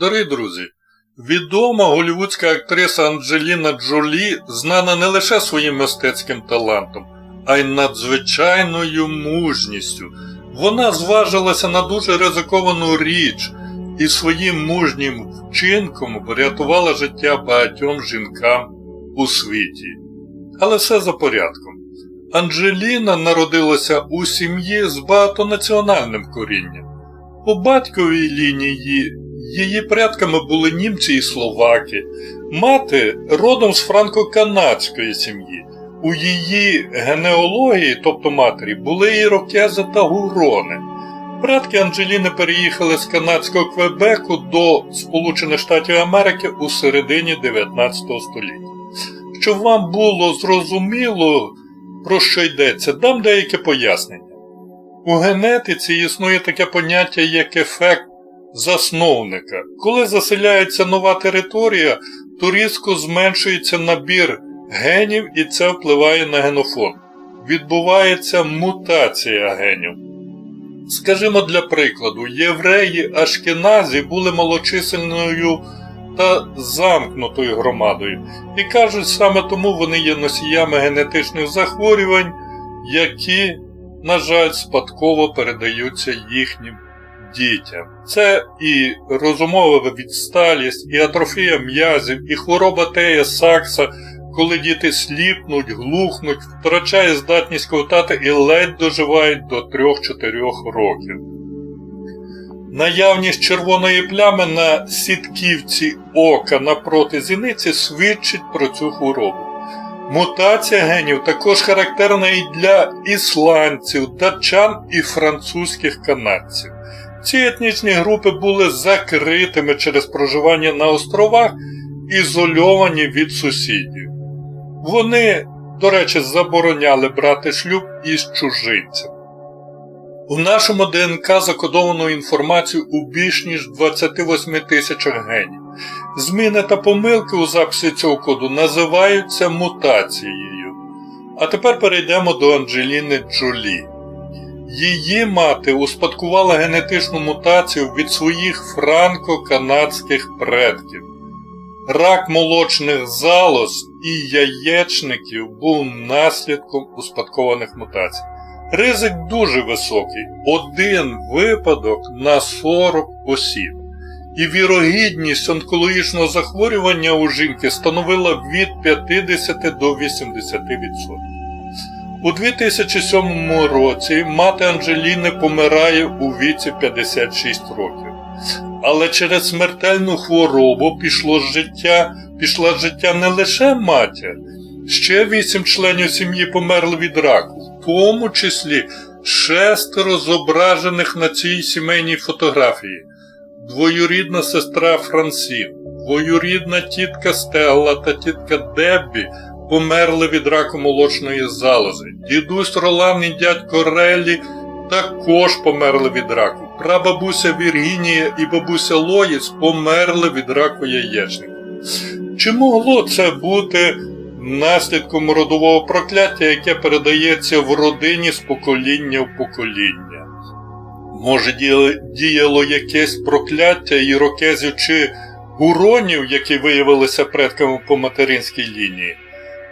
Дорогі друзі, відома голівудська актриса Анджеліна Джолі знана не лише своїм мистецьким талантом, а й надзвичайною мужністю. Вона зважилася на дуже ризиковану річ і своїм мужнім вчинком врятувала життя багатьом жінкам у світі. Але все за порядком. Анджеліна народилася у сім'ї з багатонаціональним корінням. По батьковій лінії її предками були німці і словаки, мати родом з франко-канадської сім'ї. У її генеалогії, тобто матері, були ірокези та гурони. Предки Анджеліни переїхали з канадського Квебеку до Сполучених Штатів Америки у середині 19 століття. Щоб вам було зрозуміло, про що йдеться, дам деяке пояснення. У генетиці існує таке поняття як ефект засновника. Коли заселяється нова територія, то різко зменшується набір генів і це впливає на генофон. Відбувається мутація генів. Скажімо для прикладу, євреї Ашкеназі були малочисельною та замкнутою громадою, і кажуть, саме тому вони є носіями генетичних захворювань, які, на жаль, спадково передаються їхнім дітям. Це і розумова відсталість, і атрофія м'язів, і хвороба Тея Сакса, коли діти сліпнуть, глухнуть, втрачає здатність ковтати і ледь доживають до 3-4 років. Наявність червоної плями на сітківці ока напроти зіниці свідчить про цю хворобу. Мутація генів також характерна і для ісландців, датчан і французьких канадців. Ці етнічні групи були закритими через проживання на островах, ізольовані від сусідів. Вони, до речі, забороняли брати шлюб із чужинцями. У нашому ДНК закодовано інформацію у більш ніж 28 тисячах генів. Зміни та помилки у записі цього коду називаються мутацією. А тепер перейдемо до Анджеліни Джолі. Її мати успадкувала генетичну мутацію від своїх франко-канадських предків. Рак молочних залоз і яєчників був наслідком успадкованих мутацій. Ризик дуже високий один випадок на 40 осіб. І вірогідність онкологічного захворювання у жінки становила від 50 до 80%. У 2007 році мати Анджеліни помирає у віці 56 років. Але через смертельну хворобу пішло життя, пішла життя не лише матір, ще вісім членів сім'ї померли від раку, в тому числі шестеро зображених на цій сімейній фотографії, двоюрідна сестра Франсін, двоюрідна тітка Стелла та тітка Деббі померли від раку молочної залози. Дідусь Ролан і дядько Реллі також померли від раку. Прабабуся Віргінія і бабуся Лоїс померли від раку яєчника. Чи могло це бути наслідком родового прокляття, яке передається в родині з покоління в покоління? Може, діяло якесь прокляття ірокезів чи гуронів, які виявилися предками по материнській лінії?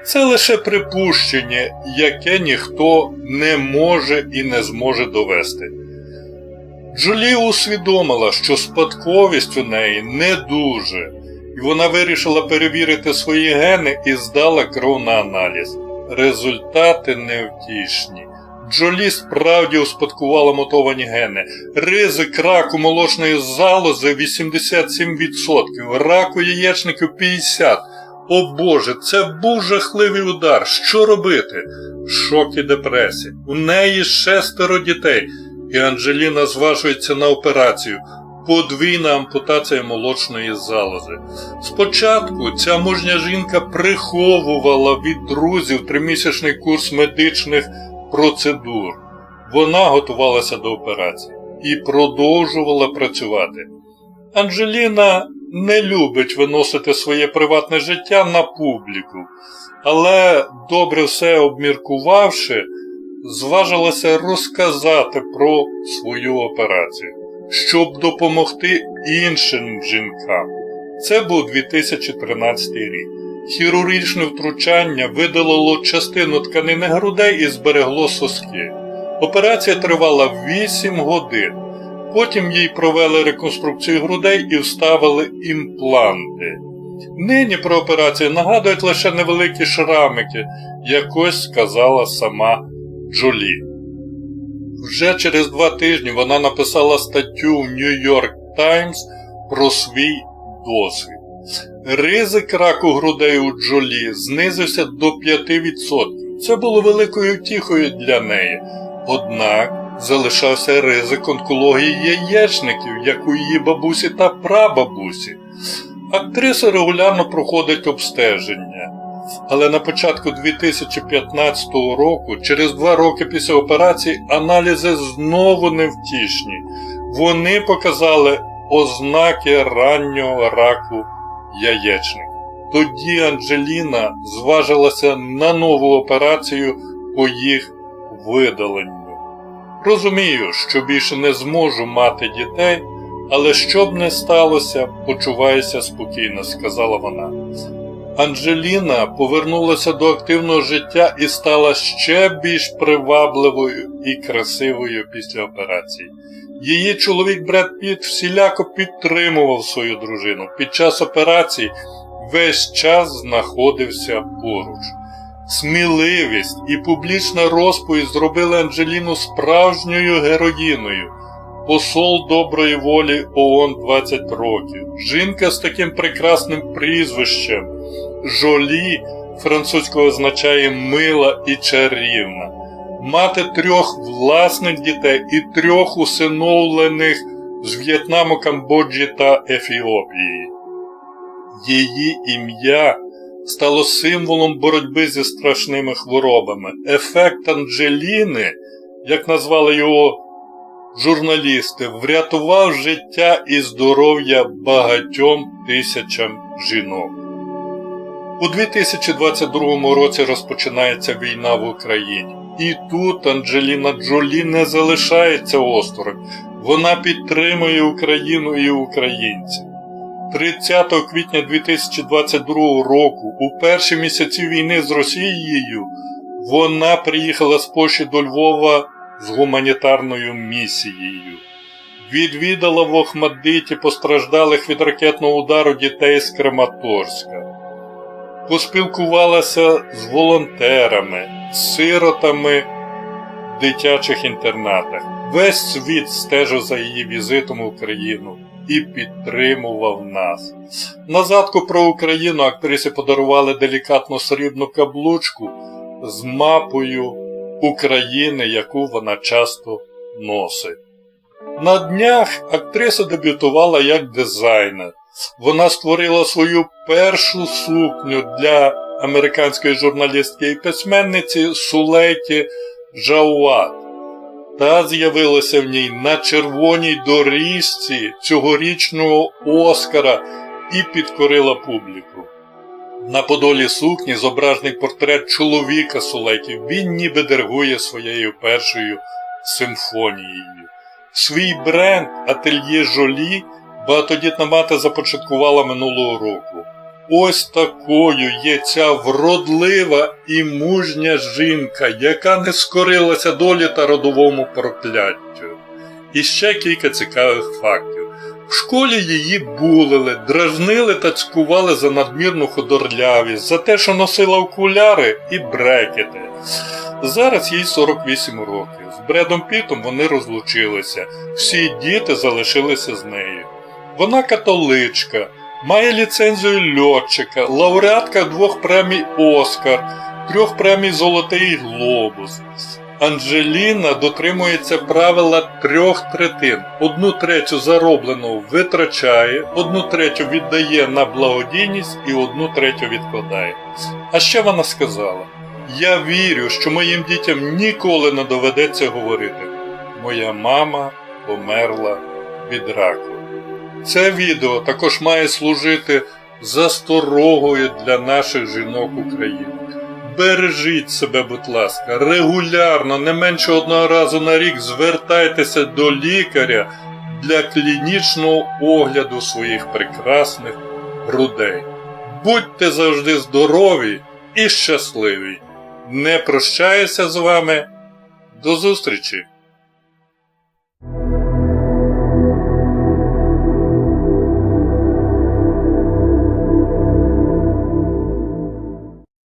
Це лише припущення, яке ніхто не може і не зможе довести. Джолі усвідомила, що спадковість у неї не дуже, і вона вирішила перевірити свої гени і здала кров на аналіз. Результати невтішні. Джолі справді успадкувала мутовані гени. Ризик раку молочної залози 87%, раку яєчників 50%. О Боже, це був жахливий удар. Що робити? Шок і депресія. У неї шестеро дітей, і Анджеліна зважується на операцію. Подвійна ампутація молочної залози. Спочатку ця мужня жінка приховувала від друзів тримісячний курс медичних процедур. Вона готувалася до операції і продовжувала працювати. Анджеліна не любить виносити своє приватне життя на публіку, але, добре все обміркувавши, зважилася розказати про свою операцію. щоб допомогти іншим жінкам. Це був 2013 рік. Хірургічне втручання видалило частину тканини грудей і зберегло соски. Операція тривала 8 годин. Потім їй провели реконструкцію грудей і вставили імпланти. Нині про операцію нагадують лише невеликі шрамики, якось сказала сама Джолі. Вже через два тижні вона написала статтю в York Times про свій досвід. Ризик раку грудей у Джолі знизився до 5%. Це було великою втіхою для неї. Однак залишався ризик онкології яєчників, як у її бабусі та прабабусі. Актриса регулярно проходить обстеження. Але на початку 2015 року, через два роки після операції, аналізи знову невтішні. Вони показали ознаки раннього раку яєчника. Тоді Анджеліна зважилася на нову операцію по їх видаленню. Розумію, що більше не зможу мати дітей, але що б не сталося, почуваюся спокійно, сказала вона. Анджеліна повернулася до активного життя і стала ще більш привабливою і красивою після операції. Її чоловік Бред Піт всіляко підтримував свою дружину. Під час операції весь час знаходився поруч. Сміливість і публічна розповідь зробили Анджеліну справжньою героїною. Посол доброї волі ООН 20 років. Жінка з таким прекрасним прізвищем. Жолі французького означає мила і чарівна. Мати трьох власних дітей і трьох усиновлених з В'єтнаму, Камбоджі та Ефіопії. Її ім'я стало символом боротьби зі страшними хворобами. Ефект Анджеліни, як назвали його журналісти, врятував життя і здоров'я багатьом тисячам жінок. У 2022 році розпочинається війна в Україні. І тут Анджеліна Джолі не залишається осторонь. Вона підтримує Україну і українців. 30 квітня 2022 року, у перші місяці війни з Росією, вона приїхала з Польщі до Львова з гуманітарною місією. Відвідала в Охмадиті постраждалих від ракетного удару дітей з Краматорська. Поспілкувалася з волонтерами, сиротами в дитячих інтернатах. Весь світ стежив за її візитом в Україну і підтримував нас. На згадку про Україну актрисі подарували делікатну срібну каблучку з мапою України, яку вона часто носить. На днях актриса дебютувала як дизайнер. Вона створила свою першу сукню для американської журналістки і письменниці Сулейті Жауат. Та з'явилася в ній на червоній доріжці цьогорічного Оскара і підкорила публіку. На подолі сукні зображений портрет чоловіка Сулейті. Він ніби диригує своєю першою симфонією. Свій бренд Ательє Жолі багатодітна мати започаткувала минулого року. Ось такою є ця вродлива і мужня жінка, яка не скорилася долі та родовому прокляттю. І ще кілька цікавих фактів. В школі її булили, дражнили та цькували за надмірну ходорлявість, за те, що носила окуляри і брекети. Зараз їй 48 років. З Бредом Пітом вони розлучилися, всі діти залишилися з нею. Вона католичка, має ліцензію льотчика, лауреатка двох премій Оскар, трьох премій Золотий Глобус. Анджеліна дотримується правила трьох третин. Одну третю заробленого витрачає, одну третю віддає на благодійність і одну третю відкладає. А ще вона сказала: Я вірю, що моїм дітям ніколи не доведеться говорити. Моя мама померла від раку. Це відео також має служити засторогою для наших жінок України. Бережіть себе, будь ласка, регулярно, не менше одного разу на рік звертайтеся до лікаря, для клінічного огляду своїх прекрасних грудей. Будьте завжди здорові і щасливі! Не прощаюся з вами. До зустрічі!